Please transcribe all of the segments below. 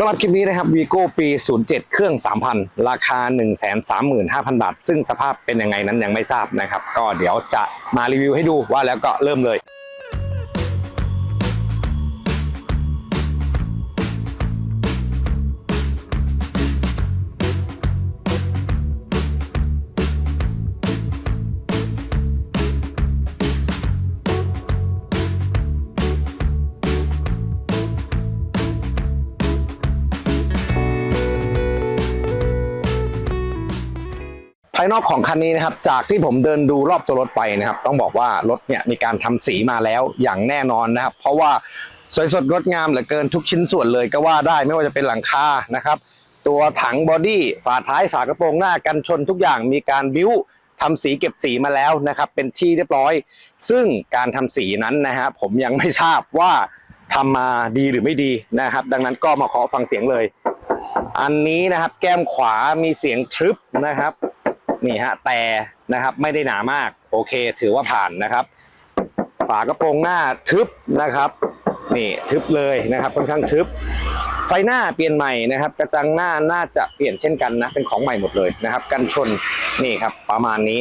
สำหรับคลิปนี้นะครับวีโก้ปี 07 เครื่อง 3,000 ราคา 135,000 บาท ซึ่งสภาพเป็นยังไงนั้นยังไม่ทราบนะครับ ก็เดี๋ยวจะมารีวิวให้ดูว่าแล้วก็เริ่มเลย ภายนอกของคันนี้นะครับ จากที่ผมเดินดูรอบตัวรถไปนะครับ ต้องบอกว่ารถเนี่ยมีการทำสีมาแล้วอย่างแน่นอนนะครับ เพราะว่าสวยสดงดงามเหลือเกินทุกชิ้นส่วนเลยก็ว่าได้ไม่ว่าจะเป็นหลังคานะครับ ตัวถังบอดี้ฝาท้ายฝากระโปรงหน้ากันชนทุกอย่างมีการบิ้วทำสีเก็บสีมาแล้วนะครับ เป็นที่เรียบร้อย ซึ่งการทำสีนั้นนะฮะผมยังไม่ทราบว่าทำมาดีหรือไม่ดีนะครับ ดังนั้นก็มาขอฟังเสียงเลย อันนี้นะครับ แก้มขวามีเสียงทรึบนะครับ นี่ฮะแต่นะครับไม่ได้หนามาก โอเค ถือว่าผ่านนะครับ ฝากระโปรงหน้าทึบนะครับนี่ทึบเลยนะครับค่อนข้างทึบ ไฟหน้าเปลี่ยนใหม่นะครับ กระจังหน้าน่าจะเปลี่ยนเช่นกันนะเป็นของใหม่หมดเลยนะครับ กันชนนี่ครับประมาณนี้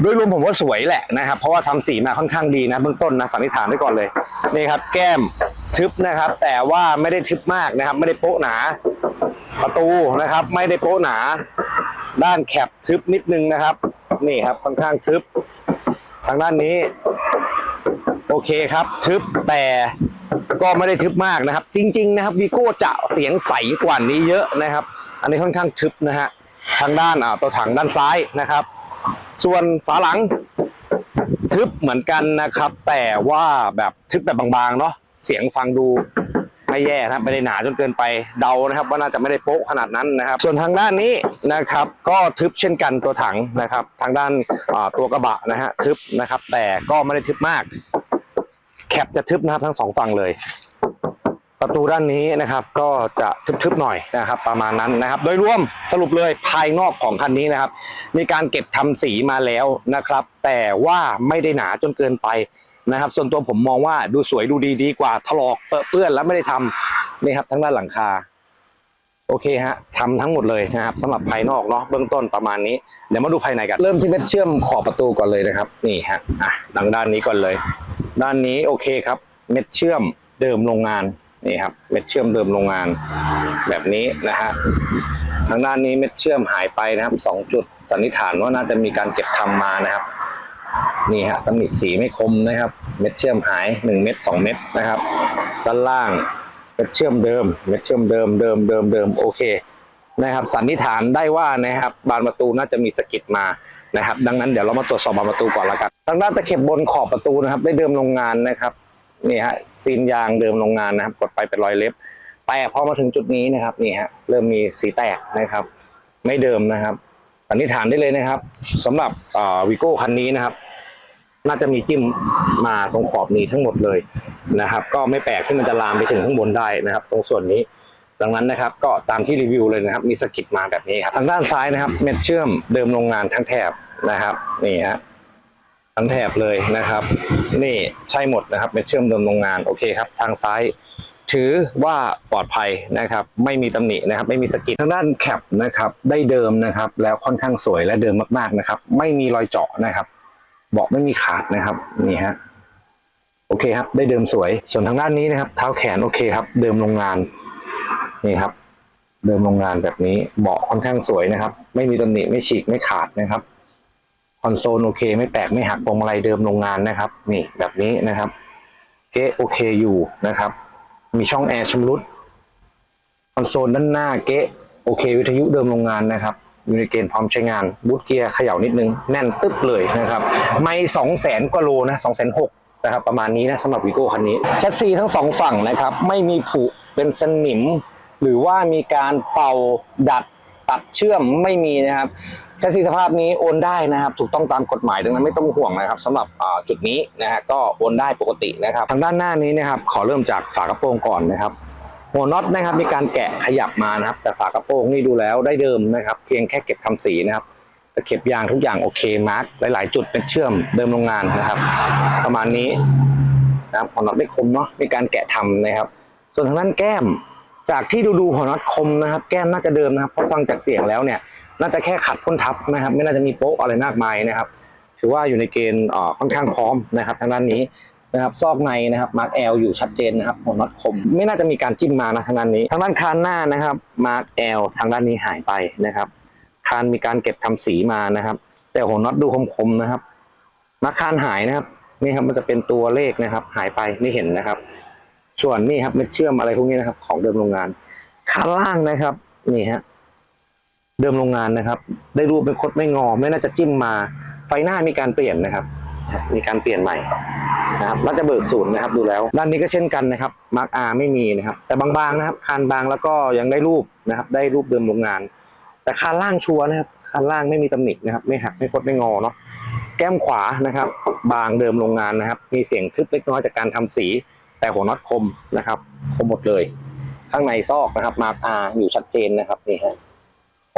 โดยรวมผมว่าสวยแหละนะครับ เพราะว่าทำสีมาค่อนข้างดีนะเบื้องต้นนะสันนิษฐานไว้ก่อนเลยนี่ครับ แก้มทึบนะครับ แต่ว่าไม่ได้ทึบมากนะครับ ไม่ได้โป๊ะหนา ประตูนะครับ ไม่ได้โป๊ะหนา ด้านแคปทึบนิดนึงนะครับ นี่ครับค่อนข้างทึบ ทางด้านนี้ โอเคครับ ทึบแต่ก็ไม่ได้ทึบมากนะครับ จริง ๆ นะครับวีโก้จะเสียงใสกว่านี้เยอะนะครับ อันนี้ค่อนข้างทึบนะฮะทางด้านอ่าตัวถังด้านซ้ายนะครับ ส่วนฝาหลัง ทึบเหมือนกันนะครับ แต่ว่าแบบทึบแบบบางๆเนาะเสียงฟังดู ไม่แย่นะครับไม่ได้หนาจนเกินไปเดานะครับ ว่าน่าจะไม่ได้โป๊ะขนาดนั้นนะครับ ส่วนทางด้านนี้นะครับ ก็ทึบเช่นกันตัวถังนะครับ ทางด้านตัวกระบะนะฮะทึบนะครับ แต่ก็ไม่ได้ทึบมาก แคปจะทึบนะครับทั้งสองฝั่งเลยประตูด้านนี้นะครับก็จะทึบๆหน่อยนะครับประมาณนั้นนะครับ โดยรวมสรุปเลยภายนอกของคันนี้นะครับ มีการเก็บทำสีมาแล้วนะครับ แต่ว่าไม่ได้หนาจนเกินไป นะครับ ส่วนตัวผมมองว่าดูสวยดูดีดีกว่าถลอกเปอะเปื้อนแล้วไม่ได้ทำนี่ครับทั้งด้านหลังคา โอเคฮะทำทั้งหมดเลยนะครับสำหรับภายนอกเนาะเบื้องต้นประมาณนี้เดี๋ยวมาดูภายในกันเริ่มที่เม็ดเชื่อมขอบประตูก่อนเลยนะครับ นี่ฮะอะดังด้านนี้ก่อนเลย ด้านนี้โอเคครับ เม็ดเชื่อมเดิมโรงงานนี่ครับเม็ดเชื่อมเดิมโรงงาน แบบนี้นะฮะทางด้านนี้เม็ดเชื่อมหายไปนะครับสองจุดสันนิษฐานว่าน่าจะมีการเก็บทำมานะครับ นี่ฮะตำหนิสีไม่คมนะครับ เม็ดเชื่อมหายหนึ่งเม็ดสองเม็ดนะครับด้านล่างเม็ดเชื่อมเดิม เม็ดเชื่อมเดิมเดิมเดิมเดิมโอเคนะครับ สันนิษฐานได้ว่านะครับ บานประตูน่าจะมีสกิดมานะครับ ดังนั้นเดี๋ยวเรามาตรวจสอบบานประตูก่อนละกันทางด้านตะเข็บบนขอบประตูนะครับ ได้เดิมโรงงานนะครับนี่ฮะซีนยางเดิมโรงงานนะครับ กดไปเป็นรอยเล็บ แต่พอมาถึงจุดนี้นะครับนี่ฮะเริ่มมีสีแตกนะครับ ไม่เดิมนะครับสันนิษฐานได้เลยนะครับสำหรับวิโก้คันนี้นะครับ น่าจะมีจิ้มมาตรงขอบนี้ทั้งหมดเลยนะครับ ก็ไม่แปลกที่มันจะลามไปถึงข้างบนได้นะครับ ตรงส่วนนี้ ดังนั้นนะครับ ก็ตามที่รีวิวเลยนะครับ มีสกิดมาแบบนี้ครับทางด้านซ้ายนะครับ เม็ดเชื่อมเดิมโรงงานทั้งแถบนะครับนี่ฮะทั้งแถบเลยนะครับ นี่ใช่หมดนะครับ เม็ดเชื่อมเดิมโรงงานโอเคครับ ทางซ้ายถือว่าปลอดภัยนะครับ ไม่มีตำหนินะครับ ไม่มีสกิดทางด้านแคปนะครับ ได้เดิมนะครับ แล้วค่อนข้างสวยและเดิมมากๆนะครับ ไม่มีรอยเจาะนะครับ เบาะไม่มีขาดนะครับนี่ฮะโอเคครับ ได้เดิมสวย ส่วนทางด้านนี้นะครับ เท้าแขนโอเคครับ เดิมโรงงานนี่ครับ เดิมโรงงานแบบนี้เบาะค่อนข้างสวยนะครับ ไม่มีตำหนิไม่ฉีกไม่ขาดนะครับคอนโซลโอเค ไม่แตกไม่หักพวงมาลัยเดิมโรงงานนะครับ นี่แบบนี้นะครับเก๊ะโอเคอยู่นะครับ มีช่องแอร์ชำรุดคอนโซลด้านหน้าเก๊ะโอเค วิทยุเดิมโรงงานนะครับ อยู่ในเกณฑ์พร้อมใช้งานบูทเกียร์เขย่านิดนึงแน่นตึ๊บเลยนะครับไม่สองแสนกว่าโลนะสองแสนหกนะครับประมาณนี้นะสำหรับวีโก้คันนี้แชสซีทั้งสองฝั่งนะครับไม่มีผุเป็นสนิม หรือว่ามีการเป่าดัดตัดเชื่อมไม่มีนะครับแชสซีสภาพนี้โอนได้นะครับ ถูกต้องตามกฎหมายดังนั้นไม่ต้องห่วงนะครับสำหรับจุดนี้นะฮะก็โอนได้ปกตินะครับ ทางด้านหน้านี้นะครับขอเริ่มจากฝากระโปรงก่อนนะครับ หัวน็อตนะครับมีการแกะขยับมานะครับ แต่ฝากระโปรงนี่ดูแล้วได้เดิมนะครับ เพียงแค่เก็บทำสีนะครับตะเข็บยางทุกอย่างโอเคมาร์กหลาย ๆ จุดเป็นเชื่อมเดิมโรงงานนะครับ ประมาณนี้นะครับหัวน็อตไม่คมเนาะมีการแกะทำนะครับ ส่วนทางด้านแก้ม จากที่ดูดูหัวน็อตคมนะครับ แก้มน่าจะเดิมนะครับเพราะฟังจากเสียงแล้วเนี่ย น่าจะแค่ขัดพ่นทับนะครับ ไม่น่าจะมีโป๊ะอะไรมากมายนะครับ ถือว่าอยู่ในเกณฑ์ค่อนข้างพร้อมนะครับทางด้านนี้ นะครับซอกในนะครับมาร์กแอลอยู่ชัดเจนนะครับหัวน็อตคม ไม่น่าจะมีการจิ้มมานะทางด้านนี้ ทางด้านคานหน้านะครับมาร์กแอลทางด้านนี้หายไปนะครับคานมีการเก็บทำสีมานะครับ แต่หัวน็อตดูคมๆนะครับมาร์คานหายนะครับนี่ครับมันจะเป็นตัวเลขนะครับ หายไปไม่เห็นนะครับ ส่วนนี่ครับเม็ดเชื่อมอะไรพวกนี้นะครับ ของเดิมโรงงานคานล่างนะครับนี่ฮะเดิมโรงงานนะครับ ได้รูปเป็นคดไม่งอ ไม่น่าจะจิ้มมา ไฟหน้ามีการเปลี่ยนนะครับ มีการเปลี่ยนใหม่ นะครับน่าจะเบิกศูนย์นะครับดูแล้ว ด้านนี้ก็เช่นกันนะครับมาร์กอาไม่มีนะครับ แต่บางๆนะครับคานบางแล้วก็ยังได้รูปนะครับ ได้รูปเดิมโรงงาน แต่คานล่างชัวร์นะครับคานล่างไม่มีตำหนินะครับ ไม่หักไม่คดไม่งอเนาะแก้มขวานะครับ บางเดิมโรงงานนะครับ มีเสียงทึบเล็กน้อยจากการทำสี แต่หัวน็อตคมนะครับ คมหมดเลย ข้างในซอกนะครับมาร์กอาอยู่ชัดเจนนะครับนี่ฮะ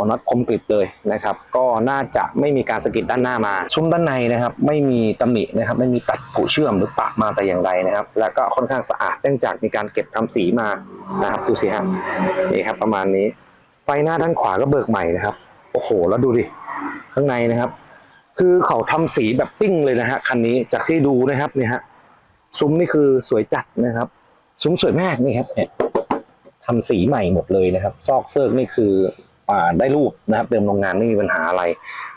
หัวน็อตคมกริบเลยนะครับ ก็น่าจะไม่มีการสกิดด้านหน้ามา ซุ้มด้านในนะครับ ไม่มีตำหนินะครับ ไม่มีตัดผูเชื่อมหรือปะมาแต่อย่างใดนะครับ แล้วก็ค่อนข้างสะอาดเนื่องจากมีการเก็บทำสีมานะครับดูสิฮะนี่ครับประมาณนี้ ไฟหน้าด้านขวาก็เบิกใหม่นะครับ โอ้โห แล้วดูดิข้างในนะครับ คือเขาทำสีแบบปิ้งเลยนะฮะคันนี้จากที่ดูนะครับเนี่ยฮะซุ้มนี่คือสวยจัดนะครับ ซุ้มสวยมากนี่ครับเนี่ยทำสีใหม่หมดเลยนะครับ ซอกเซิร์กนี่คือ ได้รูปนะครับเดิมโรงงานไม่มีปัญหาอะไร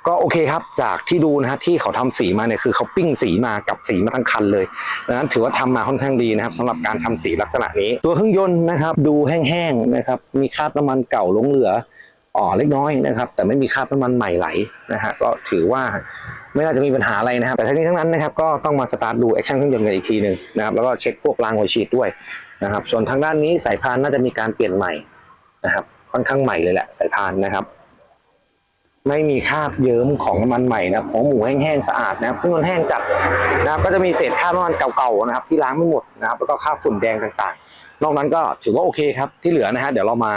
ก็โอเคครับจากที่ดูนะฮะที่เขาทำสีมาเนี่ยคือเขาปิ้งสีมากับสีมาทั้งคันเลยดังนั้นถือว่าทำมาค่อนข้างดีนะครับสำหรับการทำสีลักษณะนี้ ตัวเครื่องยนต์นะครับดูแห้งๆนะครับมีคราบน้ำมันเก่าลงเหลืออ่อเล็กน้อยนะครับ แต่ไม่มีคราบน้ำมันใหม่ไหลนะฮะก็ถือว่าไม่น่าจะมีปัญหาอะไรนะครับ แต่ทั้งนี้ทั้งนั้นนะครับก็ต้องมาสตาร์ทดูแอคชั่นเครื่องยนต์กันอีกทีหนึ่งนะครับแล้วก็เช็คพวกรางหัวฉีดด้วยนะครับ ส่วนทางด้านนี้สายพานน่าจะมีการเปลี่ยนใหม่นะครับ ค่อนข้างใหม่เลยแหละสายพานนะครับ ไม่มีคราบเยิ้มของน้ำมันใหม่นะครับของหมูแห้งๆสะอาดนะครับเครื่องยนแห้งจัดนะครับ ก็จะมีเศษคราบน้ำมันเก่าๆนะครับ ที่ล้างไม่หมดนะครับ แล้วก็คราบฝุ่นแดงต่างๆ นอกนั้นก็ถือว่าโอเคครับที่เหลือนะฮะเดี๋ยวเรามา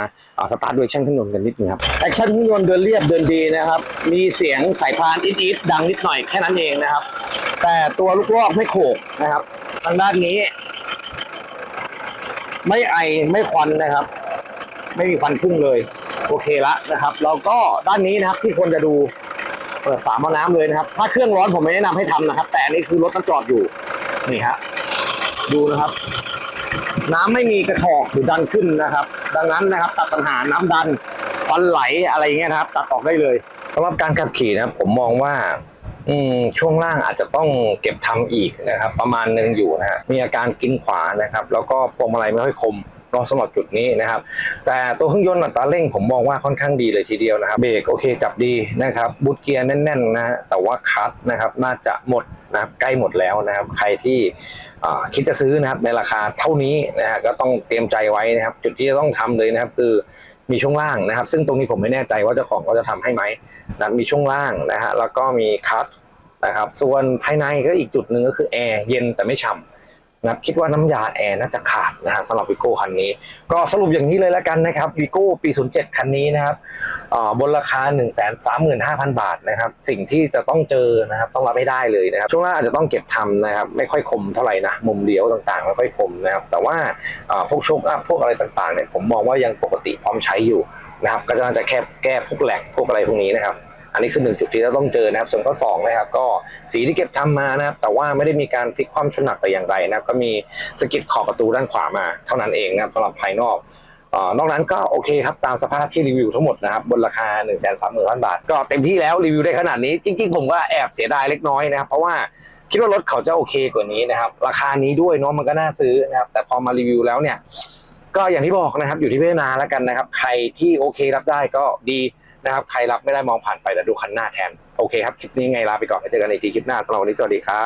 สตาร์ทดูแอคชั่นเครื่องยนต์กันนิดนึงครับแอคชั่นเครื่องยนต์เดินเรียบเดินดีนะครับ มีเสียงสายพานอีดๆดังนิดหน่อยแค่นั้นเองนะครับ แต่ตัวลูกลอกไม่โขกนะครับ ทางด้านนี้ ไม่ไอไม่ควันนะครับ ไม่มีควันพุ่งเลย โอเคละนะครับ แล้วก็ด้านนี้นะครับที่ควรจะดูเปิดฝาหม้อน้ำเลยนะครับ ถ้าเครื่องร้อนผมไม่แนะนำให้ทำนะครับ แต่อันนี้คือรถมันจอดอยู่นี่ฮะดูนะครับ น้ำไม่มีกระชอกหรือดันขึ้นนะครับ ดังนั้นนะครับ ตัดปัญหาน้ำดันควันไหลอะไรอย่างเงี้ยนะครับ ตัดออกได้เลยสำหรับการขับขี่นะครับ ผมมองว่าอืมช่วงล่างอาจจะต้องเก็บทำอีกนะครับ ประมาณหนึ่งอยู่นะฮะมีอาการกินขวานะครับ แล้วก็พวงมาลัยไม่ค่อยคม รอสำหรับจุดนี้นะครับ แต่ตัวเครื่องยนต์อัตราเร่งผมมองว่าค่อนข้างดีเลยทีเดียวนะครับเบรกโอเคจับดีนะครับบูทเกียร์แน่นๆนะฮะแต่ว่าคัทนะครับน่าจะหมดนะครับใกล้หมดแล้วนะครับใครที่อ่าคิดจะซื้อนะครับในราคาเท่านี้นะฮะก็ต้องเตรียมใจไว้นะครับ จุดที่จะต้องทำเลยนะครับคือมีช่วงล่างนะครับ ซึ่งตรงนี้ผมไม่แน่ใจว่าเจ้าของเขาจะทำให้ไหมนะมีช่วงล่างนะฮะแล้วก็มีคัทนะครับส่วนภายในก็อีกจุดหนึ่งก็คือแอร์เย็นแต่ไม่ฉ่ำ นะครับคิดว่าน้ำยาแอร์น่าจะขาดนะฮะสำหรับวิโก้คันนี้ ก็สรุปอย่างนี้เลยแล้วกันนะครับวิโก้ปี 07 คันนี้นะครับเอ่อบนราคา 1 3 5 0 0 0 บาทนะครับ สิ่งที่จะต้องเจอนะครับต้องรับไม่ได้เลยนะครับ ช่วงล่างอาจจะต้องเก็บทำนะครับ ไม่ค่อยคมเท่าไหร่นะมุมเลี้ยวต่างๆ ไม่ค่อยคมนะครับ แต่ว่าพวกโชคอัพพวกอะไรต่างๆเนี่ยผมมองว่ายังปกติพร้อมใช้อยู่นะครับ ก็น่าจะแค่แก้พวกแหลกพวกอะไรพวกนี้นะครับ อันนี้คือหนึ่งจุดที่เราต้องเจอนะครับส่วนข้อสองนะครับก็สีที่เก็บทำมานะครับแต่ว่าไม่ได้มีการพลิกคว่ำชนหนักแต่อย่างใดนะครับก็มีสกิดขอบประตูด้านขวามาเท่านั้นเองนะครับสำหรับภายนอกเอ่อนอกนั้นก็โอเคครับตามสภาพที่รีวิวทั้งหมดนะครับบนราคา1 3 3 0 0 0 0 บาท ก็เต็มที่แล้วรีวิวได้ขนาดนี้ จริง ๆ ผมก็แอบเสียดายเล็กน้อยนะครับเพราะว่าคิดว่ารถเขาจะโอเคกว่านี้นะครับราคานี้ด้วยเนาะมันก็น่าซื้อนะครับแต่พอมารีวิวแล้วเนี่ยก็อย่างที่บอกนะครับอยู่ที่พิจารณาแล้วกันนะครับ ใครที่โอเครับได้ก็ดี นะครับใครรับไม่ได้มองผ่านไปแต่ดูคันหน้าแทนโอเคครับคลิปนี้ไงลาไปก่อนไว้เจอกันในทีคลิปหน้าสำหรับวันนี้สวัสดีครับ